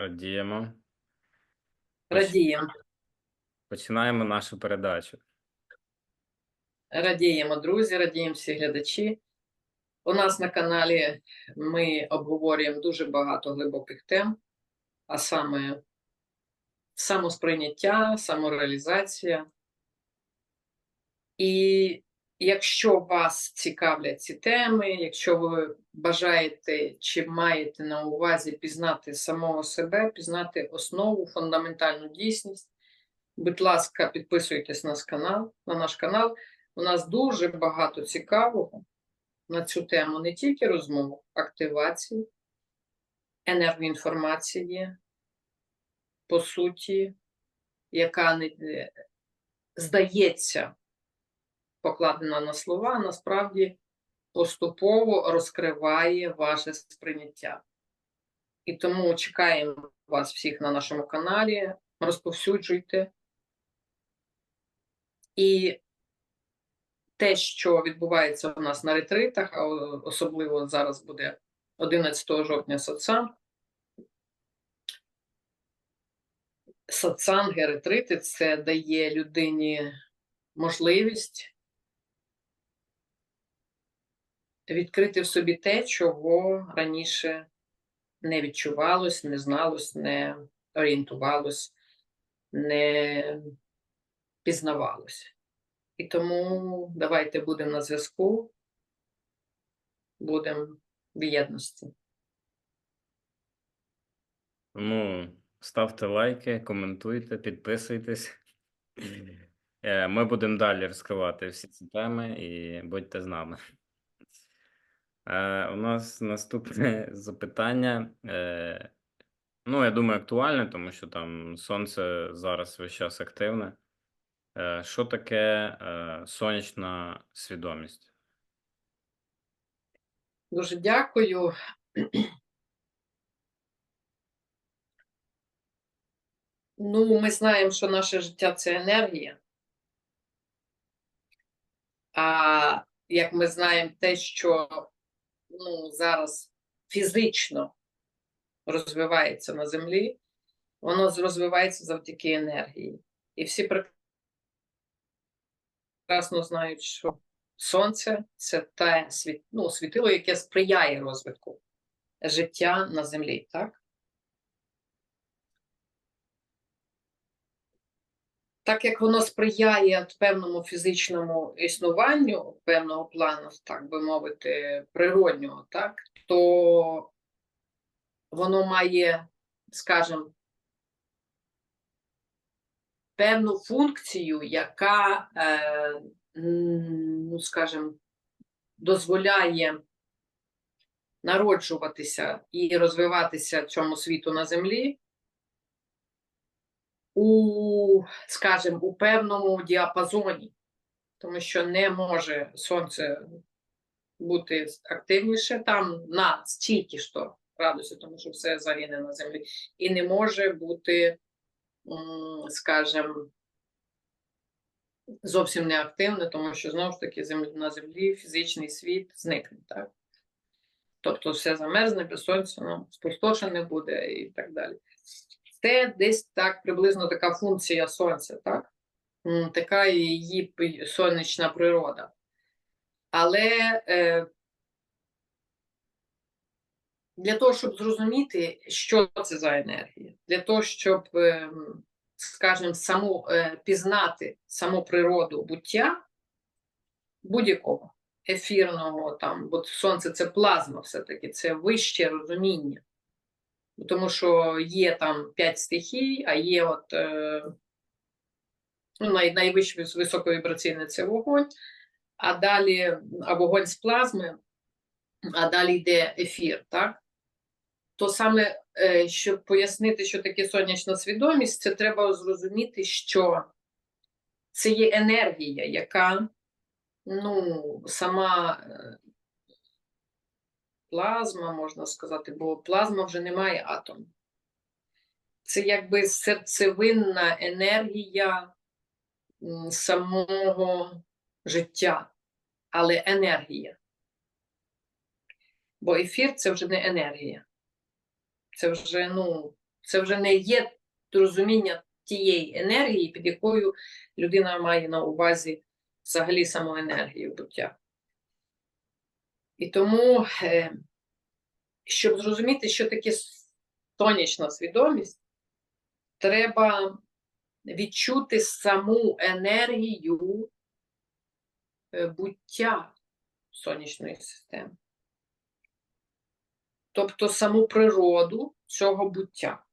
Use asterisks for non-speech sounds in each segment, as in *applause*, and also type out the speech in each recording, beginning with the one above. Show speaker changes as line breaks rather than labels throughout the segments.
Радіємо.
Радіємо.
Починаємо нашу передачу.
Радіємо, друзі, радіємо всі глядачі. У нас на каналі ми обговорюємо дуже багато глибоких тем, а саме самосприйняття, самореалізація. І якщо вас цікавлять ці теми, якщо ви бажаєте чи маєте на увазі пізнати самого себе, пізнати основу, фундаментальну дійсність, будь ласка, підписуйтесь на наш канал, на наш канал. У нас дуже багато цікавого на цю тему, не тільки розмов, активації, енергоінформації, по суті, яка не е, здається покладена на слова, насправді поступово розкриває ваше сприйняття. І тому чекаємо вас всіх на нашому каналі, розповсюджуйте. І те, що відбувається у нас на ретритах, а особливо зараз буде 11 жовтня сатсан. Сатсанги, ретрити це дає людині можливість відкрити в собі те, чого раніше не відчувалось, не зналось, не орієнтувалось, не пізнавалось. І тому давайте будемо на зв'язку, будемо в єдності.
Тому ставте лайки, коментуйте, підписуйтесь. Е, Ми будемо далі розкривати всі ці теми і будьте з нами. Е, У нас наступне *laughs* запитання. Е, Ну, я думаю, актуальне, тому що там сонце зараз весь час активне. Е, Що таке е, сонячна свідомість?
Дуже дякую. Ну, ми знаємо, що наше життя це енергія. А як ми знаємо, те, що ну, зараз фізично розвивається на землі, воно розвивається завдяки енергії. І всі прекрасно знають, що сонце це те світ, ну, світило, яке сприяє розвитку життя на землі, так? Так як воно сприяє певному фізичному існуванню певного плану, так би мовити, природнього, так, то воно має, скажімо, певну функцію, яка, е, ну, скажімо, дозволяє народжуватися і розвиватися цьому світу на землі у, скажімо, у певному діапазоні, тому що не може сонце бути активніше там на стільки ж то градусів, тому що все загине на землі, і не може бути, скажімо, зовсім неактивне, тому що знову ж таки на землі фізичний світ зникне. Так? Тобто все замерзне без сонця, ну, спустошене буде і так далі. Це десь так приблизно така функція сонця, так? Така її сонячна природа. Але е, для того, щоб зрозуміти, що це за енергія, для того, щоб, е, скажімо, саму, е, пізнати саму природу буття будь-якого ефірного, там, бо сонце це плазма, все-таки, це вище розуміння. Тому що є там п'ять стихій, а є от е, ну, най, найвищий вис- високовібраційний це вогонь, а далі а вогонь з плазми, а далі йде ефір, так? То саме, е, щоб пояснити, що таке сонячна свідомість, це треба зрозуміти, що це є енергія, яка ну, сама е, плазма, можна сказати, бо плазма вже не має атому. Це якби серцевинна енергія самого життя, але енергія. Бо ефір це вже не енергія. Це вже, ну, Це вже не є розуміння тієї енергії, під якою людина має на увазі взагалі саму енергію буття. І тому, е, щоб зрозуміти, що таке сонячна свідомість, треба відчути саму енергію е, буття сонячної системи. Тобто саму природу цього буття.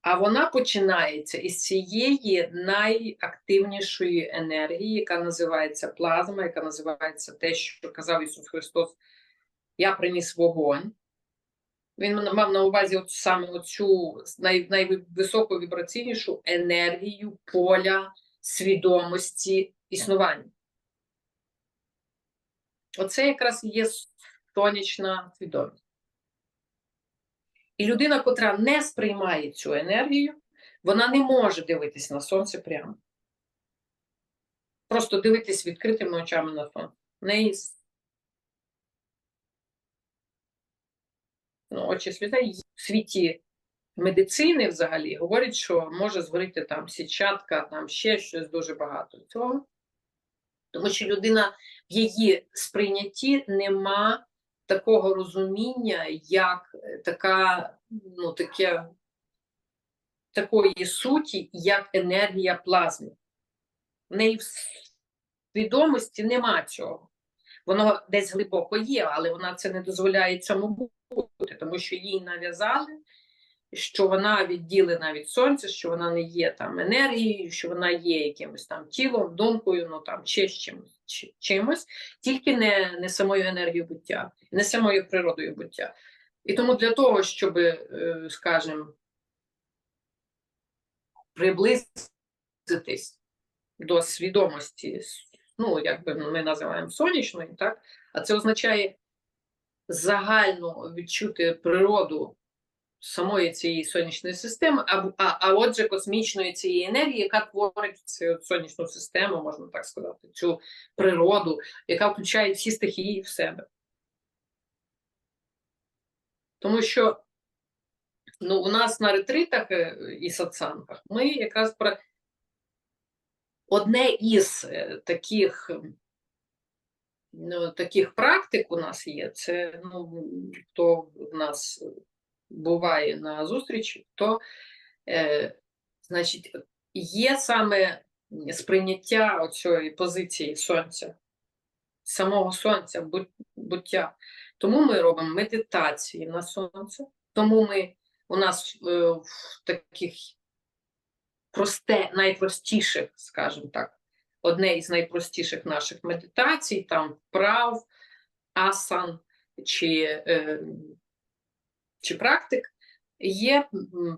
А вона починається із цієї найактивнішої енергії, яка називається плазма, яка називається те, що казав Ісус Христос, я приніс вогонь. Він мав на увазі от саме оцю най, найвисоку вібраційнішу енергію поля свідомості існування. Оце якраз є сонячна свідомість. І людина, котра не сприймає цю енергію, вона не може дивитись на сонце прямо. Просто дивитись відкритими очами на сонце. В неї ну, очі світають в світі медицини взагалі говорять, що може згоріти там сітчатка, там ще щось дуже багато цього. Тому що людина в її сприйнятті нема такого розуміння, як така, ну, таке, такої суті, як енергія плазми. В неї в свідомості нема цього. Воно десь глибоко є, але вона це не дозволяє цьому бути, тому що їй нав'язали, що вона відділена від сонця, що вона не є там енергією, що вона є якимось там тілом, думкою, ну там чи чимось, чи, чимось, тільки не, не самою енергією буття, не самою природою буття. І тому для того, щоб, е, скажімо, приблизитись до свідомості, ну, як би ми називаємо сонячною, так? а це означає загально відчути природу самої цієї сонячної системи, а, а, а отже, космічної цієї енергії, яка творить цю сонячну систему, можна так сказати, цю природу, яка включає всі стихії в себе. Тому що ну, у нас на ретритах е, і сатсангах ми якраз про одне із е, таких ну, таких практик у нас є, це ну, хто в нас буває на зустрічі, то е, значить, є саме сприйняття цієї позиції сонця, самого сонця, буття. Тому ми робимо медитації на сонце, тому ми у нас е, в таких просте, найпростіших, скажімо так, одне із найпростіших наших медитацій, там вправ, асан чи е, чи практик, є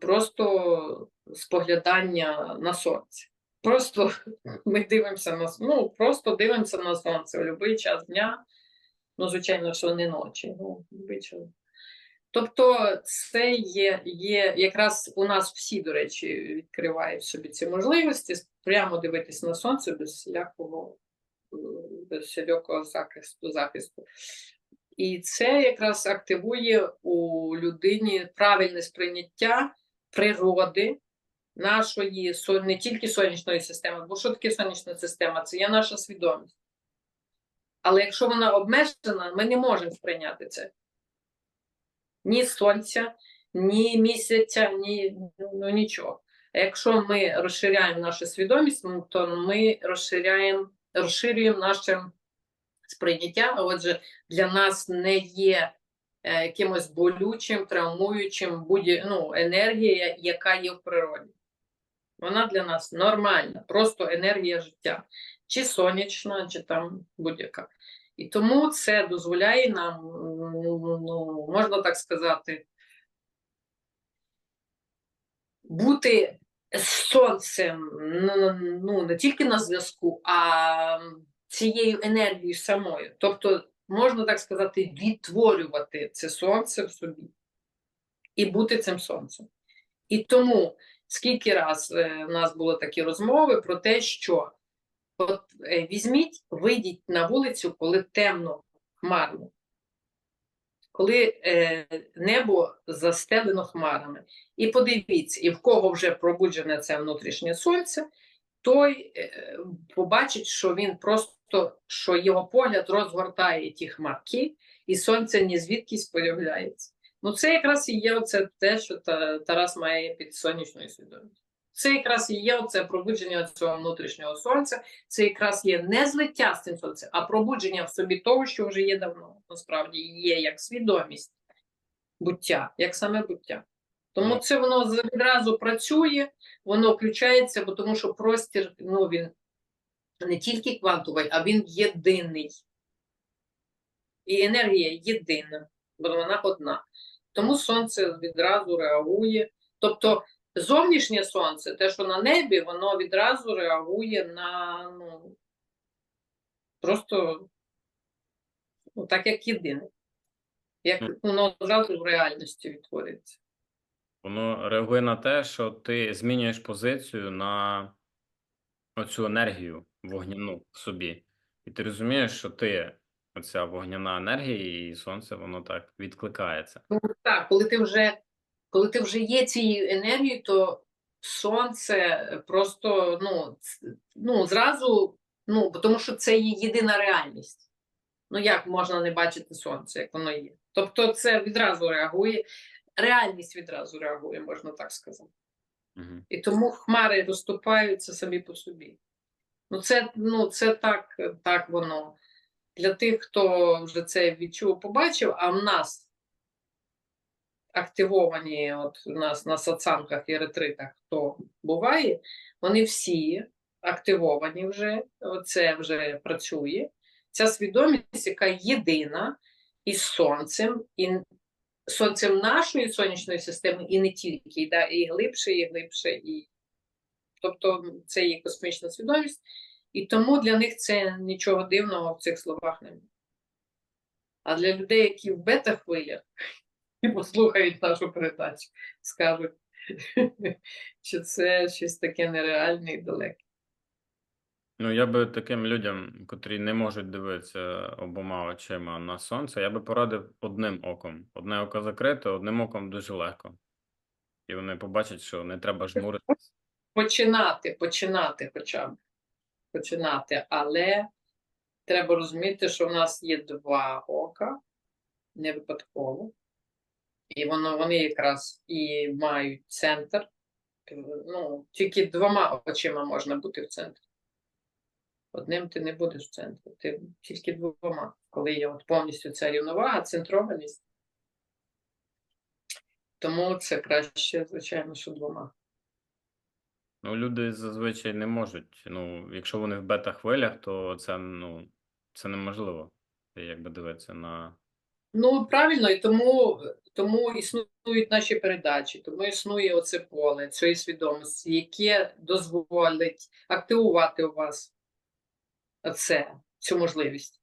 просто споглядання на сонце. Просто *laughs* ми дивимося на ну, просто дивимося на сонце в будь-який час дня, ну, звичайно, що не ночі. ну, час. Тобто, це є, є якраз у нас всі, до речі, відкривають собі ці можливості прямо дивитися на сонце без всілякого без всілякого захисту захисту. І це якраз активує у людині правильне сприйняття природи нашої не тільки сонячної системи, бо що таке сонячна система? Це є наша свідомість. Але якщо вона обмежена, ми не можемо сприйняти це. Ні сонця, ні місяця, ні ну, нічого. А якщо ми розширяємо нашу свідомість, то ми розширяємо, розширюємо наше сприйняття. Отже, для нас не є е, якимось болючим, травмуючим будь ну, енергія, яка є в природі. Вона для нас нормальна, просто енергія життя, чи сонячна, чи там будь-яка. І тому це дозволяє нам, ну, можна так сказати, бути сонцем ну, не тільки на зв'язку, а цією енергією самою. Тобто, можна так сказати, відтворювати це сонце в собі і бути цим сонцем. І тому скільки раз е, у нас було такі розмови про те, що от е, візьміть, вийдіть на вулицю, коли темно, хмарно. коли е, небо застелено хмарами. І подивіться, і в кого вже пробуджене це внутрішнє сонце, той е, побачить, що він просто що його погляд розгортає ті хмарки, і сонце ні звідкись появляється. Ну, це якраз і є оце те, що Тарас має під сонячною свідомістю. Це якраз і є оце пробудження цього внутрішнього сонця, це якраз є не злиття з цим сонцем, а пробудження в собі того, що вже є давно. Насправді є як свідомість буття, як саме буття. Тому це воно відразу працює, воно включається, бо тому що простір ну, він не тільки квантовий, а він єдиний. І енергія єдина, бо вона одна. Тому сонце відразу реагує. Тобто зовнішнє сонце, те, що на небі, воно відразу реагує на ну, просто ну, так, як єдине. Як
Ну.
воно одразу в реальності відтворюється.
Воно реагує на те, що ти змінюєш позицію на оцю енергію вогняну в собі. І ти розумієш, що ти оця вогняна енергія і сонце, воно так відкликається.
Ну, так, коли ти вже, коли ти вже є цією енергією, то сонце просто ну, ну зразу, ну, тому що це є єдина реальність. Ну як можна не бачити сонце, як воно є? Тобто це відразу реагує, реальність відразу реагує, можна так сказати.
Угу.
І тому хмари розступаються самі по собі. Ну, це, ну, це так, так воно. Для тих, хто вже це відчув, побачив, а в нас активовані, от у нас на сатсанках і ретритах, хто буває, вони всі активовані вже, це вже працює. Ця свідомість, яка єдина із сонцем, і сонцем нашої сонячної системи, і не тільки, і, да, і глибше, і глибше, і тобто це є космічна свідомість, і тому для них це нічого дивного в цих словах немає. А для людей, які в бета-хвилях *laughs* і послухають нашу передачу, скажуть, *laughs* що це щось таке нереальне і далеке.
Ну, я би таким людям, котрі не можуть дивитися обома очима на сонце, я би порадив одним оком. Одне око закрите, одним оком дуже легко. І вони побачать, що не треба жмуритися.
Починати, починати хоча б. Починати, але треба розуміти, що в нас є два ока, не випадково. І воно, вони якраз і мають центр. Ну, тільки двома очима можна бути в центрі. Одним ти не будеш в центрі, ти тільки двома, коли є от повністю ця рівновага, центрованість. Тому це краще, звичайно, що двома.
Ну, люди зазвичай не можуть. Ну, якщо вони в бета-хвилях, то це, ну, це неможливо. Якби дивитися на.
Ну, правильно, і тому, тому існують наші передачі, тому існує оце поле цієї свідомості, яке дозволить активувати у вас це, цю можливість,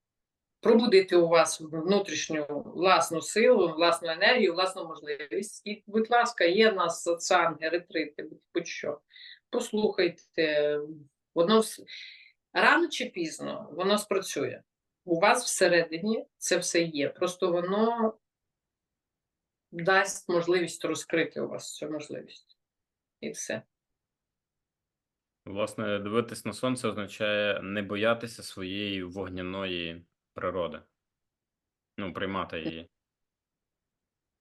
пробудити у вас внутрішню власну силу, власну енергію, власну можливість. І, будь ласка, є в нас сатсанги, ретрити, будь-що. Послухайте, воно рано чи пізно воно спрацює. У вас всередині це все є. Просто воно дасть можливість розкрити у вас цю можливість. І все.
Власне, дивитись на сонце означає не боятися своєї вогняної природи. Ну, приймати її.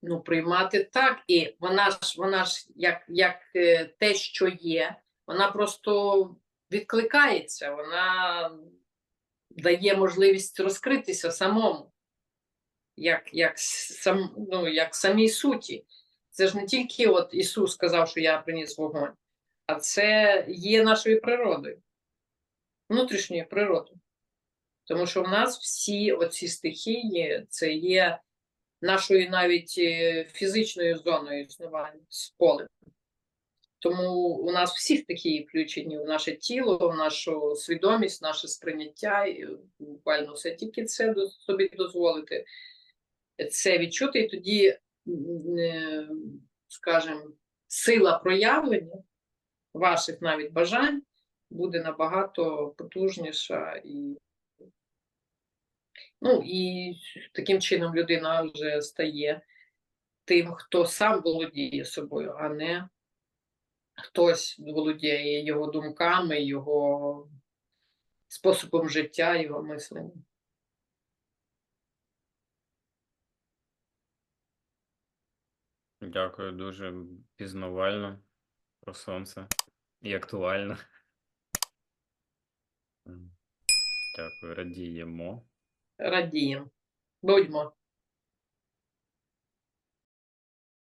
Ну, приймати так. І вона ж, вона ж як, як е, те, що є, вона просто відкликається, вона дає можливість розкритися самому, як, як, сам, ну, як самій суті. Це ж не тільки от Ісус сказав, що я приніс вогонь, а це є нашою природою, внутрішньою природою. Тому що в нас всі оці стихії це є нашою навіть е, фізичною зоною існування з полем. Тому у нас всі стихії включені в наше тіло, в нашу свідомість, наше сприйняття, і буквально все тільки це собі дозволити це відчути, і тоді, е, скажімо, сила проявлення ваших навіть бажань буде набагато потужніша і Ну і таким чином людина вже стає тим, хто сам володіє собою, а не хтось володіє його думками, його способом життя, його мисленням.
Дякую, дуже. Пізнавально. Про сонце і актуально. М. Дякую, радіємо.
Радіємо. Будьмо.